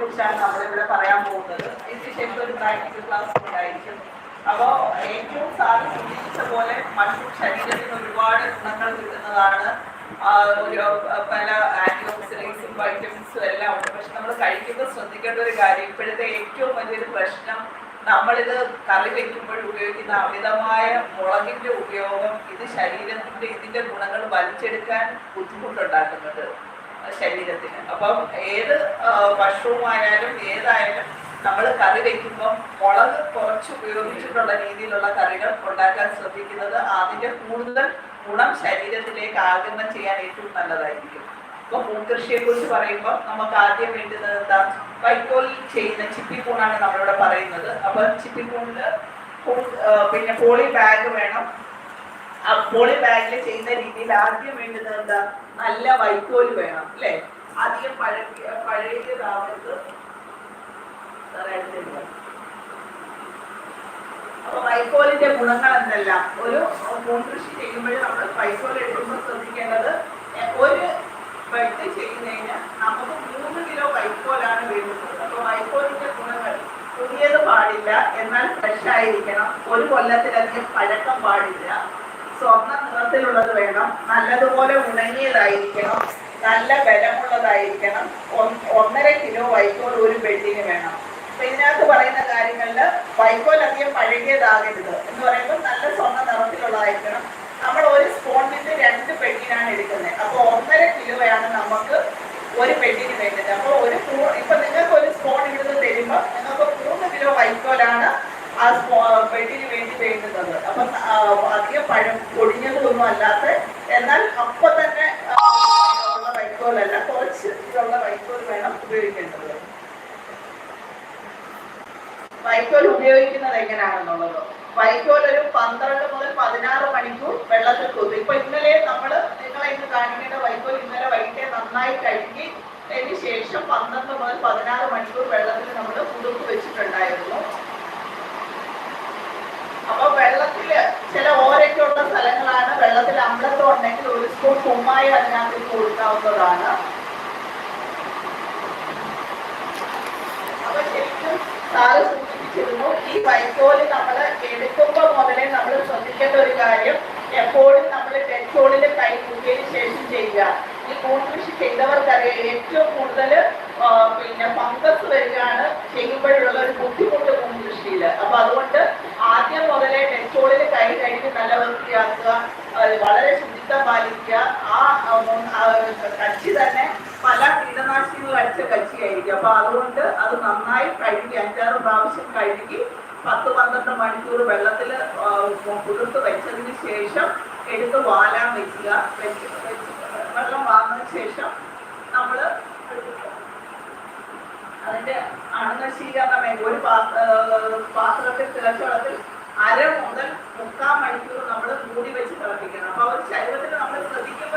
കുറിച്ചാണ് നമ്മളിവിടെ പറയാൻ പോകുന്നത്. ഇതിനുശേഷം ഒരു പ്രാക്ടിക്കൽ ക്ലാസ് ഉണ്ടായിരിക്കും അപ്പോൾ ഏറ്റവും സാറ് സൂചിപ്പിച്ച പോലെ മനുഷ്യ ശരീരത്തിന് ഒരുപാട് ഗുണങ്ങൾ കിട്ടുന്നതാണ് ഒരു പല ആന്റി ഓക്സിഡൻസും വൈറ്റമിൻസും എല്ലാം ഉണ്ട്. പക്ഷെ നമ്മൾ കഴിക്കുമ്പോൾ ശ്രദ്ധിക്കേണ്ട ഒരു കാര്യം ഇപ്പോഴത്തെ ഏറ്റവും വലിയൊരു പ്രശ്നം നമ്മളിത് കറി വെക്കുമ്പോൾ ഉപയോഗിക്കുന്ന അമിതമായ മുളകിന്റെ ഉപയോഗം ഇത് ശരീരത്തിന്റെ ഇതിന്റെ ഗുണങ്ങൾ വലിച്ചെടുക്കാൻ ബുദ്ധിമുട്ടുണ്ടാക്കുന്നുണ്ട്. ശരീരത്തിന്. അപ്പം ഏത് ഭക്ഷണവുമായാലും ഏതായാലും നമ്മൾ കറി വെക്കുമ്പോൾ മുളക് കുറച്ച് ഉപയോഗിച്ചിട്ടുള്ള രീതിയിലുള്ള കറികൾ ഉണ്ടാക്കാൻ ശ്രദ്ധിക്കുന്നത് അതിന്റെ കൂടുതൽ ഗുണം ശരീരത്തിലേക്ക് ആഗിരണം ചെയ്യാൻ ഏറ്റവും നല്ലതായിരിക്കും. ഇപ്പൊ പൂക്കൃഷിയെ കുറിച്ച് പറയുമ്പോൾ നമുക്ക് ആദ്യം വേണ്ടുന്നത് എന്താ? വൈക്കോൽ ചെയ്യുന്ന ചിപ്പിക്കൂണാണ് നമ്മളിവിടെ പറയുന്നത്. അപ്പൊ ചിപ്പിക്കൂണിൽ പിന്നെ പോളി ബാഗ് വേണം. പോളി ബാഗിൽ ചെയ്യുന്ന രീതിയിൽ ആദ്യം വേണ്ടത് എന്താ? നല്ല വൈക്കോൽ വേണം അല്ലെ? അധികം പഴകിയ പഴകിയതാവരുത്. അപ്പൊ വൈക്കോലിന്റെ ഗുണങ്ങൾ എന്തല്ല? ഒരു കൃഷി ചെയ്യുമ്പോൾ നമ്മൾ വൈക്കോൽ എടുക്കുമ്പോൾ ശ്രദ്ധിക്കേണ്ടത് ഒരു വെട്ട് ചെയ്യുന്നതിന് നമുക്ക് മൂന്ന് കിലോ വൈക്കോലാണ് വേണ്ടത്. അപ്പൊ വൈക്കോലിന്റെ ഗുണങ്ങൾ പുതിയത് പാടില്ല എന്നാൽ ഫ്രഷ് ആയിരിക്കണം. ഒരു കൊല്ലത്തിലധികം പഴക്കം പാടില്ല. സ്വർണ നിറത്തിലുള്ളത് വേണം. നല്ലതുപോലെ ഉണങ്ങിയതായിരിക്കണം. നല്ല ബലമുള്ളതായിരിക്കണം. ഒന്ന് ഒന്നര കിലോ വൈക്കോൽ ഒരു ബെഡിന് വേണം. അപ്പൊ ഇതിനകത്ത് പറയുന്ന കാര്യങ്ങളിൽ വൈക്കോൽ അധികം പഴകിയതാകരുത് എന്ന് പറയുമ്പോൾ നല്ല സ്വർണ നിറത്തിലുള്ളതായിരിക്കണം. നമ്മൾ ഒരു സ്പോണിന്റെ രണ്ട് പെട്ടിനാണ് എടുക്കുന്നത്. അപ്പോൾ ഒന്നര കിലോയാണ് നമുക്ക് ഒരു പെട്ടിന് വേണ്ടത്. അപ്പോൾ ഒരു ഇപ്പൊ നിങ്ങൾക്ക് ഒരു സ്പോൺ ഇവിടുന്ന് തരുമ്പോൾ നിങ്ങൾക്ക് മൂന്ന് കിലോ വൈക്കോലാണ് ആ പെട്ടിന് വേണ്ടി വേണ്ടുന്നത്. അപ്പൊ അധികം പഴം പൊടിഞ്ഞതൊന്നും അല്ലാത്ത എന്നാൽ അപ്പൊ തന്നെ ഉള്ള വൈക്കോലല്ല കുറച്ച് ഇതുള്ള വൈക്കോൽ വേണം ഉപയോഗിക്കേണ്ടത്. വൈക്കോൽ ഉപയോഗിക്കുന്നത് എങ്ങനെയാണെന്നുള്ളത്? വൈക്കോൽ ഒരു പന്ത്രണ്ട് മുതൽ പതിനാറ് മണിക്കൂർ വെള്ളത്തിൽ കൊതും ഇപ്പൊ ഇന്നലെ നമ്മൾ നിങ്ങളെ ഇന്ന് കാണിക്കേണ്ട വൈക്കോൽ ഇന്നലെ വൈകിട്ട് നന്നായി കഴുകി അതിന് ശേഷം പന്ത്രണ്ട് മുതൽ പതിനാറ് മണിക്കൂർ വെള്ളത്തിൽ നമ്മൾ കുടുക്ക് വെച്ചിട്ടുണ്ടായിരുന്നു. അപ്പൊ വെള്ളത്തിൽ ചില ഓരൊക്കെ സ്ഥലങ്ങളാണ്. വെള്ളത്തിൽ അമ്ലത്വം ഉണ്ടെങ്കിൽ ഒരു സ്പൂൺ കുമ്മായി അതിനകത്ത് കൊടുക്കാവുന്നതാണ്. അപ്പൊ ശരിക്കും സാറ് സൂചിപ്പിച്ചിരുന്നു ഈ വൈക്കോൽ നമ്മൾ എടുക്കുമ്പോ മുതലേ നമ്മൾ ശ്രദ്ധിക്കേണ്ട ഒരു കാര്യം എപ്പോഴും നമ്മൾ പെട്രോളിൽ കൈ കൂട്ടിയതിനു ശേഷം ചെയ്യുക. ഈ കൂൺ കൃഷി ചെയ്തവർക്കറിയാം ഏറ്റവും കൂടുതൽ പിന്നെ ഫംഗസ് വരികയാണ് ചെയ്യുമ്പോഴുള്ള ഒരു ബുദ്ധിമുട്ട് കൂൺ കൃഷിയിൽ അപ്പൊ അതുകൊണ്ട് ആദ്യം മുതലേ ഡെറ്റോളിൽ കൈ കഴുകി നല്ല വൃത്തിയാക്കുക വളരെ ശുചിത്വം പാലിക്കുക. ആ കച്ചി തന്നെ പല കീടനാശിനികൾ അടിച്ച കച്ചിയായിരിക്കും. അപ്പൊ അതുകൊണ്ട് അത് നന്നായി കഴുകി അഞ്ചാറ് പ്രാവശ്യം കഴുകി പത്ത് പന്ത്രണ്ട് മണിക്കൂർ വെള്ളത്തിൽ കുതിർത്ത് വെച്ചതിന് ശേഷം എടുത്ത് വാലാൻ വെക്കുക. വെള്ളം വാങ്ങുന്ന ശേഷം നമ്മൾ അതിന്റെ അണുനശീകരണമേ ഒരു പാത്ര പാത്രത്തിൽ തിളച്ചവളത്തിൽ അര മുതൽ മുക്കാൽ മണിക്കൂർ നമ്മൾ മൂടി വെച്ച് തിളപ്പിക്കണം. അപ്പൊ അവർ ശരീരത്തിൽ നമ്മൾ ശ്രദ്ധിക്കുമ്പോൾ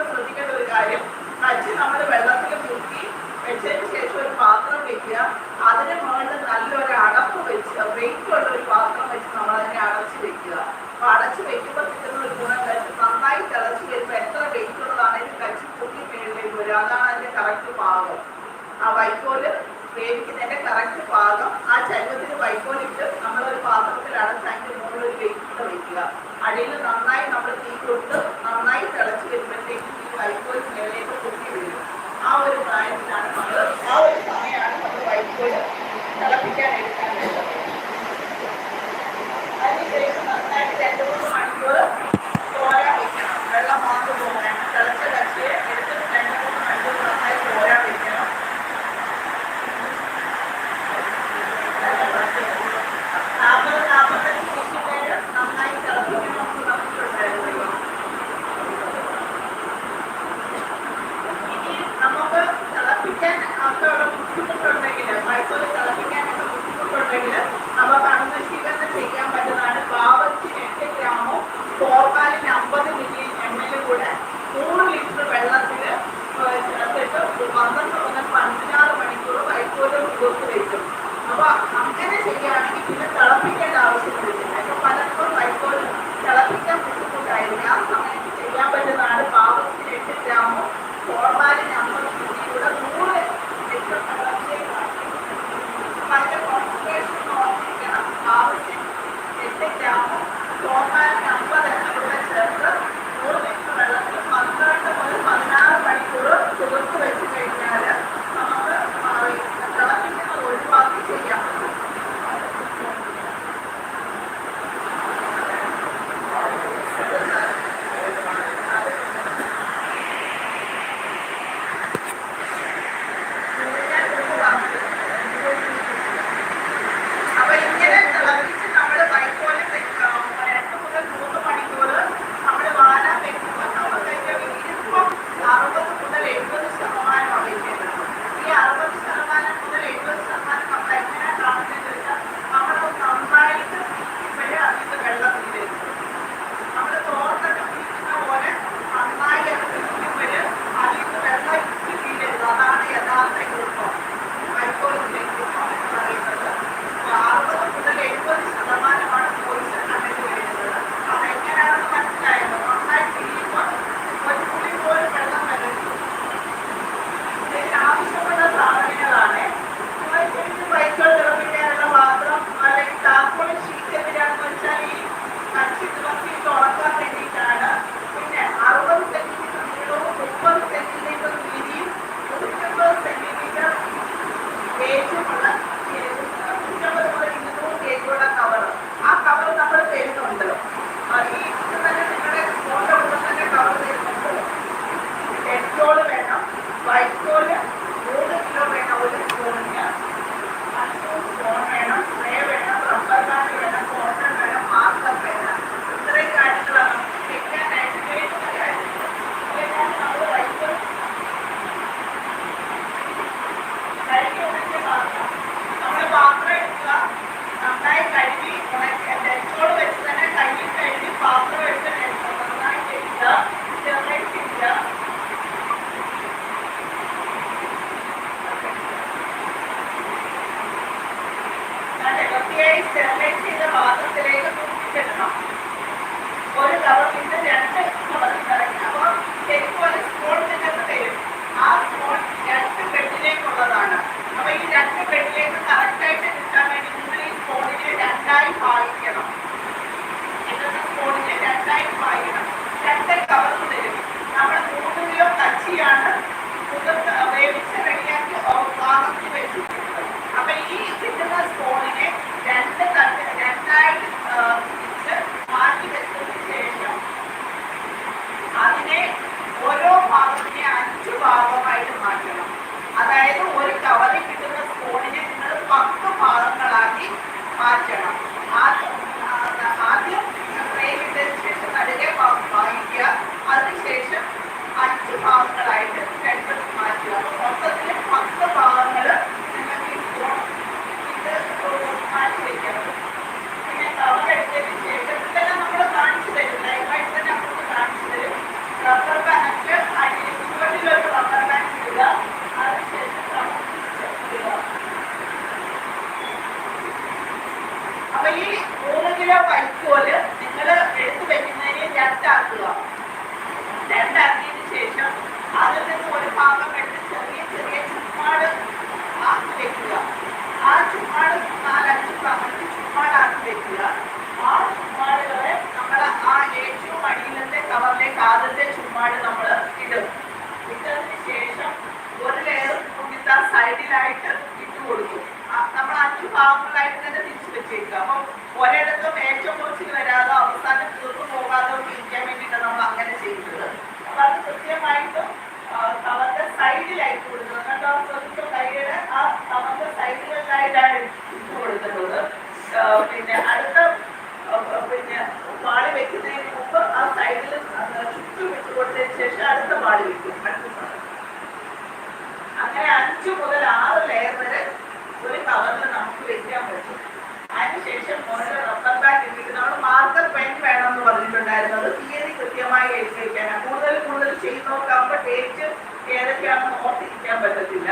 കച്ചിയാണ് കുതിർത്ത് വേവിച്ച് റെഡിയാക്കി പാകത്തിൽ വെച്ചിട്ടുള്ളത് അപ്പൊ ഈ കിട്ടുന്ന സ്പൂണിനെ രണ്ട് തട്ട് രണ്ടായിട്ട് മാറ്റി വെച്ചതിന് ശേഷം അതിനെ ഓരോ ഭാഗത്തിനെ അഞ്ച് ഭാഗമായിട്ട് മാറ്റണം. അതായത് ഒരു കവറിൽ കിട്ടുന്ന സ്പൂണിനെ നിങ്ങൾ പത്ത് ഭാഗങ്ങളാക്കി മാറ്റണം ആദ്യം ആ, ആദ്യം ഫ്രെയിമിട്ടതിന് ശേഷം നടുകെ വാങ്ങിക്കുക അതിനുശേഷം അഞ്ച് ഭാഗങ്ങളായിട്ട് രണ്ട് മാറ്റുക അപ്പൊ മൊത്തത്തിൽ പത്ത് ഭാഗങ്ങൾ നിങ്ങൾക്ക് ഈ സ്പൂൺ ഇത് മാറ്റി വെക്കണം പിന്നെ കവർ എടുത്തതിന് ശേഷം ഇതെല്ലാം നമ്മൾ കാണിച്ചു തരും ലൈവായിട്ട് തന്നെ നമുക്ക് കാണിച്ചു തരും റബ്ബർ ബാൻഡ് അടിയിൽ ചുവട്ടിലൊരു റബ്ബർ ബാൻഡ് ഇടുക അതിനുശേഷം കവർ ഇടുക അപ്പൊ ഈ മൂന്ന് കിലോ വൈക്കോൽ നിങ്ങൾ എടുത്തു വെക്കുന്നതിന് രണ്ടാക്കുക. രണ്ടാക്കിയതിന് ശേഷം അതിൽ നിന്ന് ഒരു ഭാഗം എടുത്ത് ചെറിയ ചെറിയ ചുമ്മാട് ആക്കി വെക്കുക. ആ ചുമ്മാട് നാലഞ്ച് ഭാഗത്ത് ചുമ്മാടാക്കി വെക്കുക. ആ ചുമ്മാടുകളെ നമ്മൾ ആ ഏറ്റവും അടിയിലത്തെ കവറിലേക്ക് ആദ്യത്തെ ചുമ്മാട് നമ്മൾ ഇടും. ഇട്ടതിന് ശേഷം ഒരു ലെയർ കുഞ്ഞിത്ത സൈഡിലായിട്ട് ഇട്ട് കൊടുക്കും നമ്മൾ അഞ്ച് ഭാഗങ്ങളായിട്ട് തന്നെ തിരിച്ചു വെച്ചേക്കുക. അപ്പം ഒരിടത്തും ഏറ്റവും കുറച്ചിൽ വരാതെ അവസാനം തീർന്നു പോകാതെ ഇരിക്കാൻ വേണ്ടിയിട്ടാണ് നമ്മൾ അങ്ങനെ ചെയ്യുന്നത്. അപ്പൊ അത് കൃത്യമായിട്ടും കവറിന്റെ സൈഡിലായിട്ട് കൊടുക്കുന്നത് കണ്ടോ? ശ്രദ്ധിച്ചോ കൈയുടെ ആ കവറിന്റെ സൈഡിലായിട്ടാണ് ഇട്ട് കൊടുക്കുന്നത്. പിന്നെ അടുത്ത പിന്നെ പാളി വെക്കുന്നതിന് മുമ്പ് ആ സൈഡിൽ ചുറ്റും ഇട്ട് കൊടുത്തതിന് ശേഷം അടുത്ത പാളി വെക്കും. അങ്ങനെ അഞ്ചു മുതൽ ആറ് ലെയർ വരെ ഒരു കവറിൽ നമുക്ക് വെക്കാൻ പറ്റും അതിനുശേഷം ഓരോ റബ്ബർ ബാൻഡ് ഇട്ടിട്ട് നമ്മൾ പെൻ വേണമെന്ന് പറഞ്ഞിട്ടുണ്ടായിരുന്നത്. തീയതി കൃത്യമായി എഴുതി വയ്ക്കാനാണ് കൂടുതൽ കൂടുതൽ ചെയ്യുന്നവർക്കാകുമ്പോൾ ഡേറ്റ് ഏതൊക്കെയാണെന്ന് ഓർത്തിരിക്കാൻ പറ്റത്തില്ല.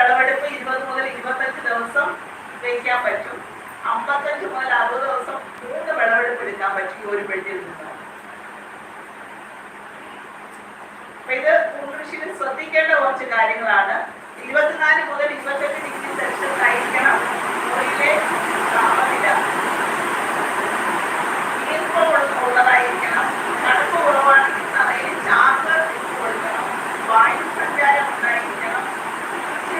വിളവെടുപ്പ് ഇരുപത് മുതൽ ഇരുപത്തഞ്ച് ദിവസം വെക്കാൻ പറ്റും. അമ്പത്തഞ്ച് മുതൽ അറുപത് ദിവസം മൂന്ന് വിളവെടുപ്പ് എടുക്കാൻ പറ്റും ഒരു പെട്ടിയിൽ നിന്ന്. ഇത് ഭൂകൃഷിയിൽ ശ്രദ്ധിക്കേണ്ട കുറച്ച് കാര്യങ്ങളാണ്. ഇരുപത്തിനാല് മുതൽ ഇരുപത്തെട്ട് ഡിഗ്രി സെൽഷ്യസ് ആയിരിക്കണം താപനില. ഈർപ്പം ഉള്ളതായിരിക്കണം. തണുപ്പ് കുറവാണെങ്കിൽ തറയിൽ ചാർജ് കൊടുക്കണം. വായു സഞ്ചാരം ഉണ്ടായിരിക്കണം.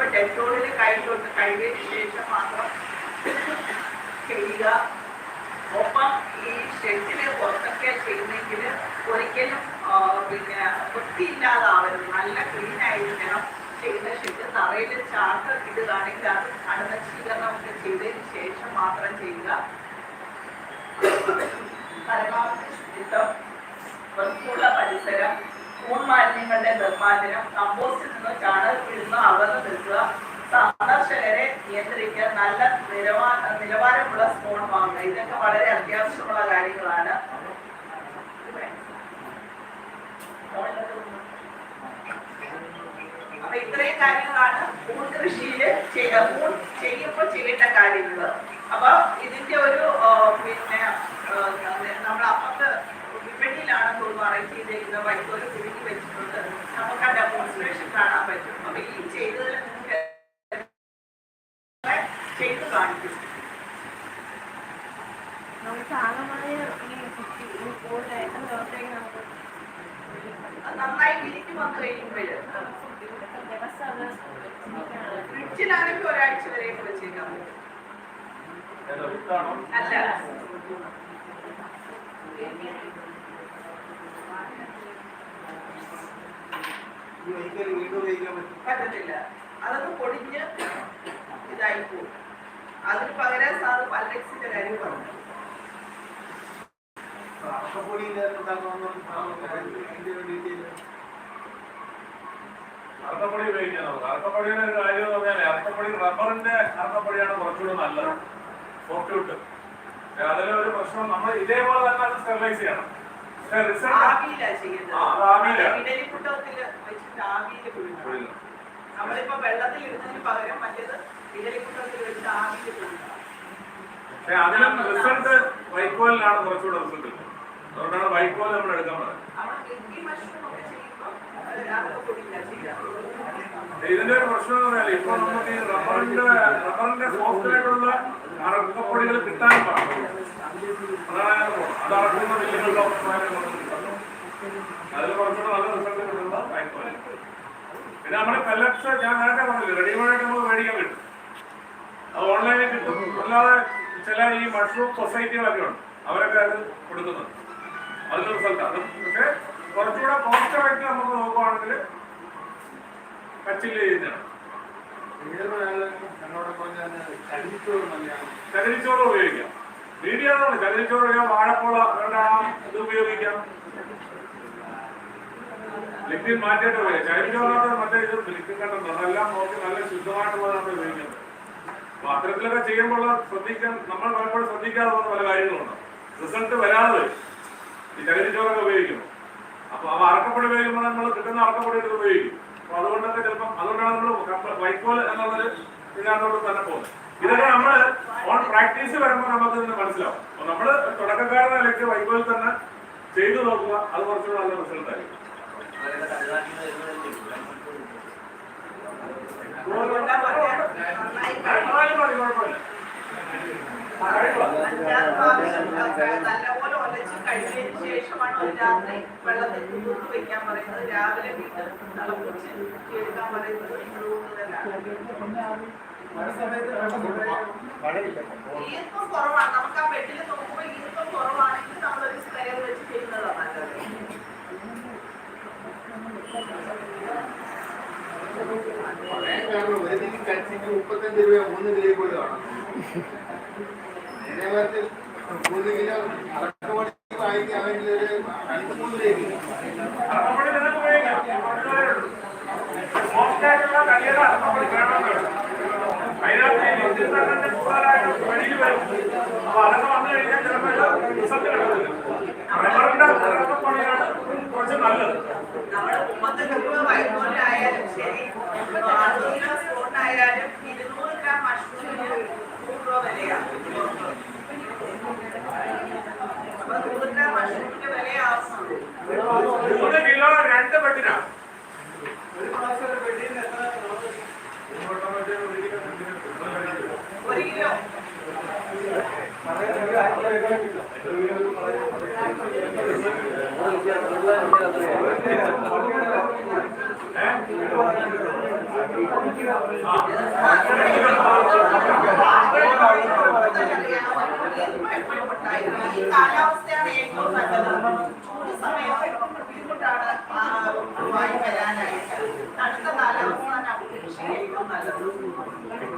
കുറവാണ് ഡെറ്റോളിൽ കൈകൊണ്ട് കഴുകിയതിന് ശേഷം മാത്രം ചെയ്യുക. ഒപ്പം ഈ ഷെഡിന് പുറത്തൊക്കെ ചെയ്യുന്നെങ്കിൽ ഒരിക്കലും പിന്നെ വൃത്തിയില്ലാതാവരുത് നല്ല ക്ലീൻ ആയിരിക്കണം ചെയ്യുന്ന ഷെഡ്. തറയിൽ ചാക്ക് ഇടുകയാണെങ്കിൽ അത് അണുനശീകരണം ഒക്കെ ചെയ്തതിന് ശേഷം മാത്രം ചെയ്യുക. പരമാവധി ശുചിത്വം വൃത്തിയുള്ള പരിസരം. കൂൺ മാലിന്യങ്ങളുടെ നിർമ്മാർജനം കമ്പോസ്റ്റിൽ നിന്ന് ചാണകത്തിൽ നിന്ന് അകന്നു നിൽക്കുക സന്ദർശകരെ നിയന്ത്രിക്കുക. നല്ല നിലവാര നിലവാരമുള്ള സ്പോൺ വാങ്ങുക. ഇതൊക്കെ വളരെ അത്യാവശ്യമുള്ള കാര്യങ്ങളാണ്. അപ്പൊ ഇത്രയും കാര്യങ്ങളാണ് പൂൺ കൃഷിയിൽ പൂൺ ചെയ്യുമ്പോൾ ചെയ്യേണ്ട കാര്യങ്ങൾ അപ്പൊ ഇതിന്റെ ഒരു പിന്നെ നമ്മൾ അപ്പുറത്ത് വിപണിയിലാണ് അറേഞ്ച് ചെയ്തിരിക്കുന്ന വൈക്കോൽ കുടുങ്ങി വെച്ചിട്ടുണ്ട് നമുക്ക് ആ ഡെമോൺസ്ട്രേഷൻ കാണാൻ പറ്റും ചെയ്തതിൽ നിങ്ങൾക്ക് ചെയ്ത് കാണിക്കും നമുക്ക് ആകമായ ഈ കുട്ടി ഈ കൂടുതൽ എത്ര ദിവസത്തേക്ക് നമുക്ക് അത് നന്നായി വിരിഞ്ഞു വന്നു കഴിയുമ്പോൾ ദിവസം അത് ചിന്തിക്കാനുള്ള ഫ്രിഡ്ജിലാണെങ്കിൽ ഒരാഴ്ച വരെയൊക്കെ വെച്ചേക്കാൻ പറ്റും അല്ല പറ്റത്തില്ല. അതൊക്കെ പൊടിഞ്ഞ് ഇതായി പോകും അതിന് പകരം സാറ് പല്ലക്സിന്റെ കാര്യം പറഞ്ഞു. അറക്കപ്പൊടി ഉപയോഗിക്കാം നമുക്ക്. അറക്കപ്പൊടിയുടെ ഒരു കാര്യം എന്ന് പറഞ്ഞാൽ അറക്കപ്പൊടി റബ്ബറിന്റെ അറക്കപ്പൊടിയാണ് കുറച്ചുകൂടെ നല്ലത്. സോഫ്റ്റ് അതിലെ ഒരു പ്രശ്നം നമ്മൾ ഇതേപോലെ തന്നെ അത് സ്റ്റെറിലൈസ് ചെയ്യണം. ഇഡലിക്കുട്ടത്തിൽ വെച്ചിട്ട് ആവിയിൽ പുഴുങ്ങണം. നമ്മളിപ്പോ വെള്ളത്തിൽ ഇടുന്നതിന് പകരം മറ്റേത് ഇഡലിക്കുട്ടത്തിൽ വെച്ച് ആവിയിൽ പുഴുങ്ങണം. പക്ഷെ അതിലും റിസൾട്ട് വൈക്കോലിനാണ് കുറച്ചുകൂടെ റിസൾട്ട് അതുകൊണ്ടാണ് വൈക്കോൽ നമ്മൾ എടുക്കാൻ പറയുന്നത് ഇതിന്റെ ഒരു പ്രശ്നം എന്ന് പറഞ്ഞാൽ ഇപ്പൊ നമുക്ക് ഈ റബ്ബറിന്റെ റബ്ബറിന്റെ സോഫ്റ്റ് അറക്കപ്പൊടികൾ കിട്ടാൻ പാടില്ല. അതിൽ കുറച്ചുകൂടെ നല്ല റിസൾട്ട് കിട്ടുന്ന പിന്നെ നമ്മുടെ കല്ലക്ഷ ഞാൻ നേരത്തെ പറഞ്ഞില്ല റെഡിമെയ്ഡ് നമ്മൾ മേടിക്കാൻ കിട്ടും അത് ഓൺലൈനിൽ കിട്ടും. അല്ലാതെ ചില ഈ മഷ്റൂം സൊസൈറ്റികളൊക്കെ ഉണ്ട്. അവരൊക്കെ അത് കൊടുക്കുന്നുണ്ട്. അതിന്റെ റിസൾട്ട്. അത് പക്ഷേ കുറച്ചുകൂടെ കോസ്റ്റ് ആയിട്ട് നമുക്ക് നോക്കുവാണെങ്കിൽ ചെയ്യുന്നതാണ് ചകിരിച്ചോറ് ഉപയോഗിക്കാം. മീഡിയാണ് ചകിരിച്ചോറ് വേണ്ട ആ ഇത് ഉപയോഗിക്കാം. ലിക്വിൻ മാറ്റിയിട്ട് ഉപയോഗിക്കാം. ചകിരിച്ചോറിനോട് മറ്റേ ഇത് ലിക്വിൻ കണ്ടോ അതെല്ലാം നോക്കി നല്ല ശുദ്ധമായിട്ടുള്ളതാണ് ഉപയോഗിക്കുന്നത്. പാത്രത്തിലൊക്കെ അത്തരത്തിലൊക്കെ ചെയ്യുമ്പോൾ ശ്രദ്ധിക്കാൻ നമ്മൾ പലപ്പോഴും ശ്രദ്ധിക്കാതെ പോകുന്ന പല കാര്യങ്ങളുണ്ട്. റിസൾട്ട് വരാതെ ഈ ചകിരിച്ചോറൊക്കെ ഉപയോഗിക്കുന്നു അപ്പൊ അവ അറക്കപ്പൊടി ഉപയോഗിക്കുമ്പോൾ നമ്മൾ കിട്ടുന്ന അറക്കപ്പൊടി ഉപയോഗിക്കും. അപ്പൊ അതുകൊണ്ടൊക്കെ ചിലപ്പം അതുകൊണ്ടാണ് നമ്മൾ വൈക്കോൽ എന്നുള്ളൊരു ഇതിനകത്തോട് തന്നെ പോകുന്നത് ഇതൊക്കെ നമ്മൾ ഓൺ പ്രാക്ടീസ് വരുമ്പോൾ നമുക്ക് ഇതിന് മനസ്സിലാവും നമ്മൾ തുടക്കക്കാരുടെ നിലയ്ക്ക് വൈക്കോൽ തന്നെ ചെയ്തു നോക്കുക അത് കുറച്ചുകൂടെ നല്ല റിസൾട്ട് ആയിരിക്കും കുഴപ്പമില്ല അഞ്ചാറ് പ്രാവശ്യം നല്ലപോലെ ഒലച്ച് കഴിഞ്ഞതിന് ശേഷമാണ് ഒരു രാത്രി വെള്ളത്തിൽ കുതിർത്ത് വെക്കാൻ പറയുന്നത് രാവിലെ വീണ്ടും തിളപ്പിച്ച് എടുക്കാൻ പറയുന്നത് ഈർപ്പം കുറവാണ് നമുക്ക് ആ ബെഡിൽ നോക്കുമ്പോൾ ഈർപ്പം കുറവാണെങ്കിൽ നമ്മളൊരു സ്പ്രെയർ വെച്ച് ചെയ്യുന്നതാണ് നല്ലത് മുപ്പത്തഞ്ച് രൂപ മൂന്ന് കിലോ പോലെ കാണാം അതേപോലെ മൂന്ന് കിലോ അടക്കമണി വാങ്ങിക്കുകയാണെങ്കിൽ ഒരു രണ്ട് മൂന്ന് വരും അപ്പൊ അതൊക്കെ വന്നു കഴിഞ്ഞാൽ ചിലപ്പോൾ റിസൾട്ട് കിട്ടത്തില്ല റബ്ബറിന്റെ അറക്കപ്പൊടിയാണ് കുറച്ച് നല്ലത് സ്പോട്ടായാലും ഇരുന്നൂറ് ഗ്രാം മഷ്റൂമിന് നൂറ് രൂപ വിലയാണ് അപ്പൊ നൂറ് ഗ്രാം മഷ്റൂമിന്റെ വിലയാവുന്നുള്ളൂ മൂന്ന് കിലോ രണ്ട് പെട്ടിനാ ഒരു കിലോ. ഈ കാലാവസ്ഥയാണ് ഏറ്റവും നല്ലത് ചൂട് സമയത്ത് ബുദ്ധിമുട്ടാണ് വായു വരാനായിട്ട് തണുത്ത കാലാവസ്ഥയാണ് അവിടെ കൃഷി ഏറ്റവും നല്ലത്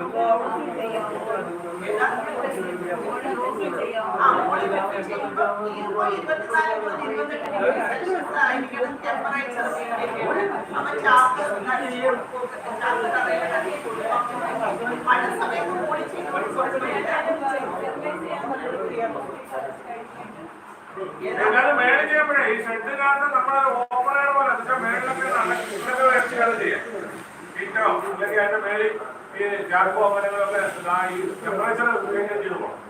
എന്നാലും മേളിൽ ചെയ്യുമ്പോഴേ ഈ ഷെഡിനകത്ത് നമ്മൾ ഓപ്പൺ എയർ പോലെ മേളിലൊക്കെ നല്ല കുട്ടികൾ ചെയ്യാം. ഷീറ്റോ അല്ലെങ്കിൽ അതിന്റെ മേളിൽ ഈ ചാക്കോ അങ്ങനെയൊക്കെ ഈ ടെമ്പറേച്ചർ മെയിന്റെയിൻ ചെയ്ത് പോകണം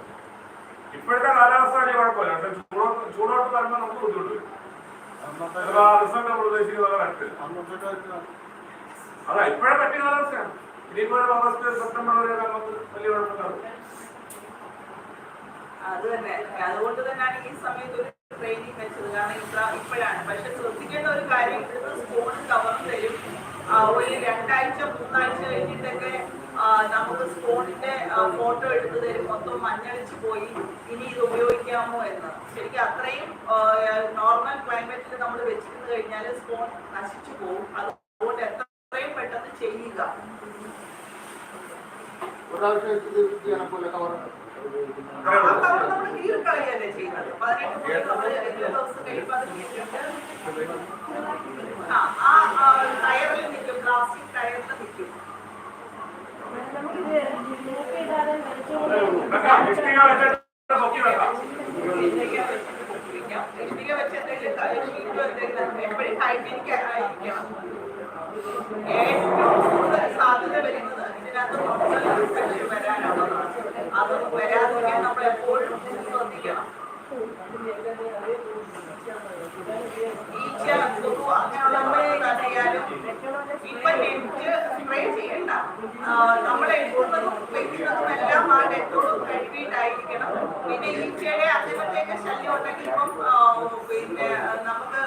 ഇപ്പോഴത്തെ കാലാവസ്ഥ വലിയ കുഴപ്പമില്ല. പക്ഷെ ചൂടോട്ട് ചൂടോട്ട് വരുമ്പോൾ നമുക്ക് ബുദ്ധിമുട്ട് റിസൾട്ട് നമ്മൾ ഉദ്ദേശിക്കുന്നത് കറക്റ്റ്. അതാ ഇപ്പോഴേ പറ്റിയ കാലാവസ്ഥയാണ്. ഇനിയിപ്പോ ഒരു ഓഗസ്റ്റ് സെപ്റ്റംബർ വരെ നമുക്ക് വലിയ കുഴപ്പമില്ലാതെ അത് തന്നെ. അതുകൊണ്ട് തന്നെയാണ് ഈ സമയത്ത് ഒരു ട്രെയിനിങ് വെച്ചത്. കാരണം ഇപ്പോഴാണ്. പക്ഷെ ശ്രദ്ധിക്കേണ്ട ഒരു കാര്യം ഇവിടുന്ന് സ്കൂൾ കവർ തരും. ഒരു രണ്ടാഴ്ച മൂന്നാഴ്ച കഴിഞ്ഞിട്ടൊക്കെ നമുക്ക് സ്പോണിന്റെ ഫോട്ടോ എടുത്തു തരും മൊത്തം മഞ്ഞളിച്ച് പോയി ഇനി ഇത് ഉപയോഗിക്കാമോ എന്ന് ശരിക്കും അത്രയും നോർമൽ ക്ലൈമറ്റിൽ നമ്മൾ വെച്ചിരുന്നു കഴിഞ്ഞാൽ സ്പോൺ നശിച്ചു പോകും അതുകൊണ്ട് എത്രയും പെട്ടെന്ന് ചെയ്യുക കീറിക്കളയല്ലേ ചെയ്യുന്നത് പതിനെട്ട് മുതൽ നമ്മൾ ഇരുപത് ദിവസം കഴിയുമ്പോൾ അത് കീറിയിട്ട് ആ ആ ആ ടയറിൽ നിൽക്കും പ്ലാസ്റ്റിക് ടയറിൽ നിൽക്കും നമുക്കിത് ജില്ലയൊക്കെ ഇടാതെ വെച്ചോണ്ട് വെക്കാം ഇഷ്ടിക വെച്ചിട്ട് പൊക്കി വെക്കാം ഇഷ്ടിക വെച്ചിട്ട് പൊക്കിവെക്കാം. ഇഷ്ടിക വെച്ച് എന്തെങ്കിലും ക- ഷീറ്റോ എന്തെങ്കിലും എപ്പോഴും ഹൈജീനിക് ആയിരിക്കണം ഏറ്റവും കൂടുതൽ സാധ്യത വരുന്നത് ഇതിനകത്ത് മൊത്തം ഇൻഫെക്ഷൻ വരാനുള്ളതാണ് അത് വരാതിരിക്കാൻ നമ്മൾ എപ്പോഴും ശ്രദ്ധിക്കണം ഈച്ച കൊതു അങ്ങനെയുള്ള തടയാനും ഇപ്പൊ നെറ്റ് സ്പ്രേ ചെയ്യണ്ട ആ, നമ്മൾ എഴുതുന്നതും വെക്കുന്നതും എല്ലാം ആ ഡെറ്റോളും കഴുകിയിട്ടായിരിക്കണം പിന്നെ ഈച്ചയുടെ അങ്ങനത്തെയൊക്കെ ശല്യം ഉണ്ടെങ്കിൽ പിന്നെ നമുക്ക്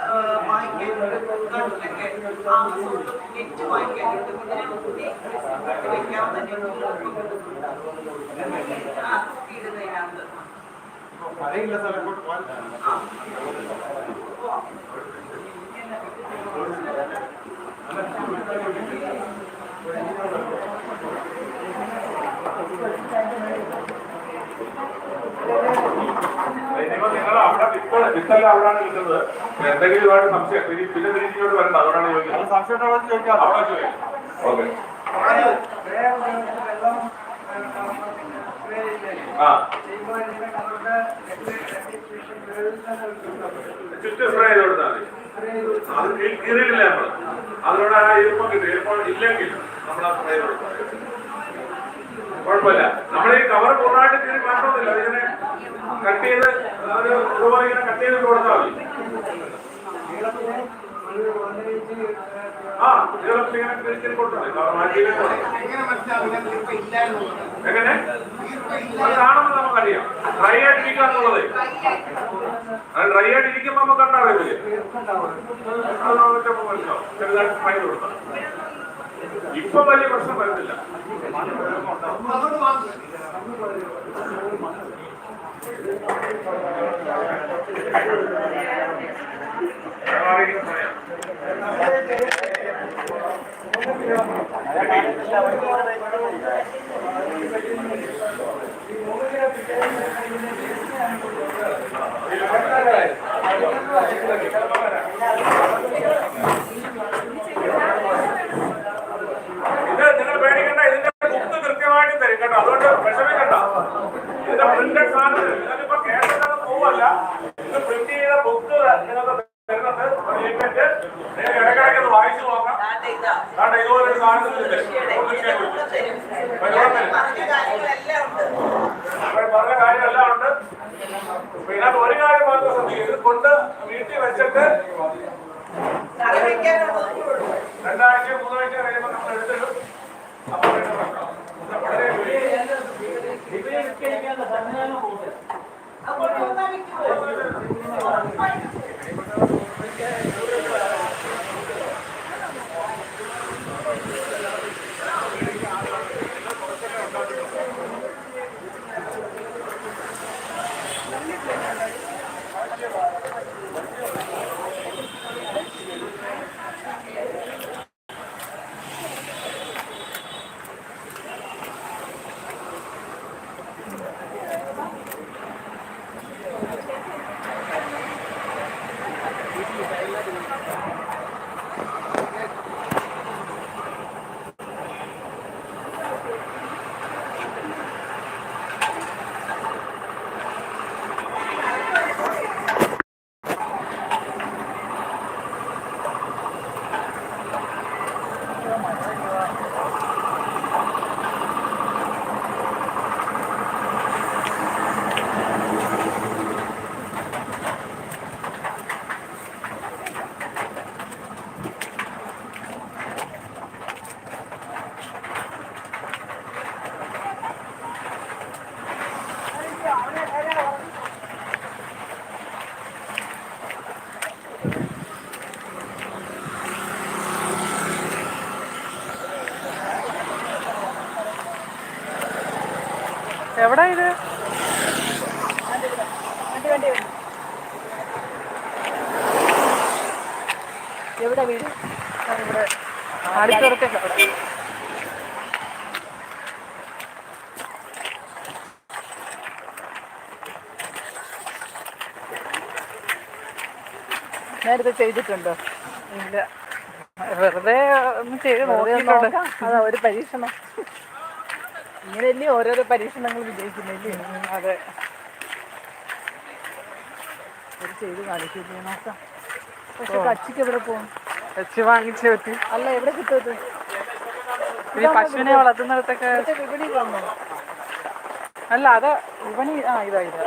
വാങ്ങിക്കാൻ ഫ്ലിപ്കാർട്ടിലൊക്കെ ആമസോണിലും നെറ്റ് വാങ്ങിക്കാൻ കിട്ടും ഇതിനെ മുടി വെക്കാവുന്ന നെറ്റ് ആ മഴയില്ല സ്ഥലം കൊണ്ട് പോകാൻ. നിങ്ങൾ അവിടെ വിത്ത് വിത്തല്ല അവിടെയാണ് കിട്ടുന്നത് എന്തെങ്കിലും ഇതുമായിട്ട് സംശയം പിന്നെ തിരിച്ചിങ്ങോട്ട് വരണ്ട അതുകൊണ്ടാണ് ചോദിക്കുന്നത്. സംശയം ചോദിക്കാം. അവിടെ ചോദിക്കും. ഓക്കെ ചുറ്റും സ്പ്രേ ചെയ്ത് കൊടുത്താൽ മതി. അത് കീ- കീറിയിട്ടില്ല നമ്മൾ അതിനോട് ആ ഈർപ്പം കിട്ടും. ഈർപ്പം ഇല്ലെങ്കിൽ നമ്മൾ ആ സ്പ്രേ കൊടുക്കും കുഴപ്പമില്ല. നമ്മൾ ഈ കവർ പൂർണമായിട്ട് കീറി മാറ്റണമെന്നില്ല അതിങ്ങനെ കട്ട് ചെയ്ത് ഒരു ഇതുപോലെ ഇങ്ങനെ കട്ട് ചെയ്ത് കൊടുത്താൽ മതി. ആ ഇതിലൊക്കെ ഇങ്ങനെ തിരിച്ചിട്ട് കൊടുത്താൽ മതി കവർ മാറ്റിയിട്ട് എങ്ങനെ? മനസ്സിലാവും ഞാൻ എങ്ങനെ അത് കാണുമ്പോൾ നമുക്കറിയാം. ഡ്രൈ ആയിട്ടിരിക്കുക എന്നുള്ളത് ഡ്രൈ ആയിട്ടിരിക്കുമ്പോൾ നമുക്ക് കണ്ടറിയില്ലേ അത് നമുക്ക് മനസ്സിലാവും. ചെറുതായിട്ട് കൊടുത്താൽ ഇപ്പൊ വലിയ പ്രശ്നം വരുന്നില്ല. Thank വാങ്ങും. ആരെങ്കിലും പറയാം ഇത് നിങ്ങൾ പേടിക്കണ്ട ഇതിന്റെ ബുക്ക് കൃത്യമായിട്ട് തരും കേട്ടോ. അതുകൊണ്ട് വിഷമിക്കണ്ട. ഇതിന്റെ പ്രിന്റ് സാധനം ഇതിനിപ്പോ കേരളത്തിൽ പോവല്ല. ഇത് പ്രിന്റ് ചെയ്ത ബുക്ക് നിങ്ങൾക്ക് നിങ്ങൾക്ക് ഇടയ്ക്കിടയ്ക്ക് അത് വായിച്ചു നോക്കാം കാരണം ഇതുപോലെ ഒരു ഞാൻ പറഞ്ഞ കാര്യമെല്ലാം ഉണ്ട് പിന്നെ ഒരു കാര്യം മാത്രം ശ്രദ്ധിക്കുക ഇത് കൊണ്ട് വീട്ടിൽ വെച്ചിട്ട് രണ്ടാഴ്ച മൂന്നാഴ്ച കഴിയുമ്പോൾ നമ്മൾ എടുത്തിടും. ഇത് വളരെ അപ്പോൾ good. നേരത്തെ ചെയ്തിട്ടുണ്ടോ. ഇല്ല. വെറുതെ ഒന്ന് ചെയ്ത് നോക്കിയിട്ടുണ്ട്. അതാ ഒരു പരീക്ഷണം. ഇങ്ങനെയല്ലേ ഓരോരോ പരീക്ഷണങ്ങൾ വിജയിക്കുന്നില്ലേ അതെ. ഒരു ചെയ്ത് കാണിക്കില്ലേ നോക്കാം. പക്ഷെ കച്ചിക്ക് എവിടെ പോകും കച്ചി വാങ്ങിച്ച് പറ്റി അല്ല എവിടെ കിട്ടും ഇത്? ഈ പശുവിനെ വളർത്തുന്നിടത്തൊക്കെ വിപണി അല്ല അത് വിപണി ആ ഇതാ ഇതാ.